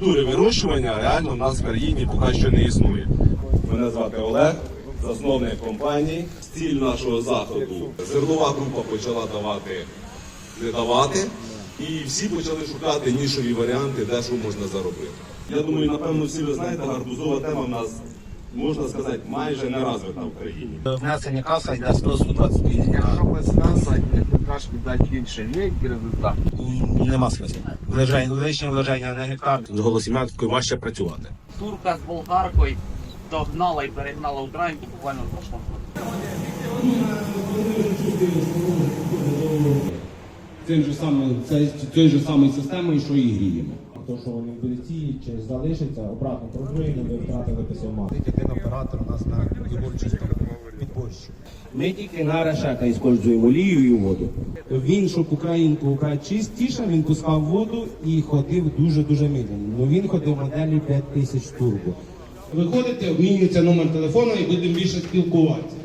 вирощування реально в нас в країні поки що не існує. Мене звати Олег, засновник компанії. Ціль нашого заходу зернова група почала давати не давати, і всі почали шукати нішові варіанти, де що можна заробити. Я думаю, напевно, всі ви знаєте, гарбузова тема в нас можна сказати майже не розвита в країні. Внесення каса йде 100-120 тисяч. Якщо без каса, трошки дати більше є результат. Нема смислу. Лежень, лишнє леження на гектар. З голосім'яткою важче працювати. турка з болгаркою догнала і перегнала українку буквально в прошлому році. Цим же самим, це, тою же самою системою, що і гріємо. То, що вони будуть ці, чи залишиться, обратно продвоєння, ви втратили письма. Один оператор у нас на його чистому. Ми тільки на Рашака використовуємо олію і воду. Він, щоб Українку чистіше, він пускав воду і ходив дуже-дуже медленно. Ну він ходив моделі 5000 турбо. Виходите, обмінюється номер телефону і будемо більше спілкуватися.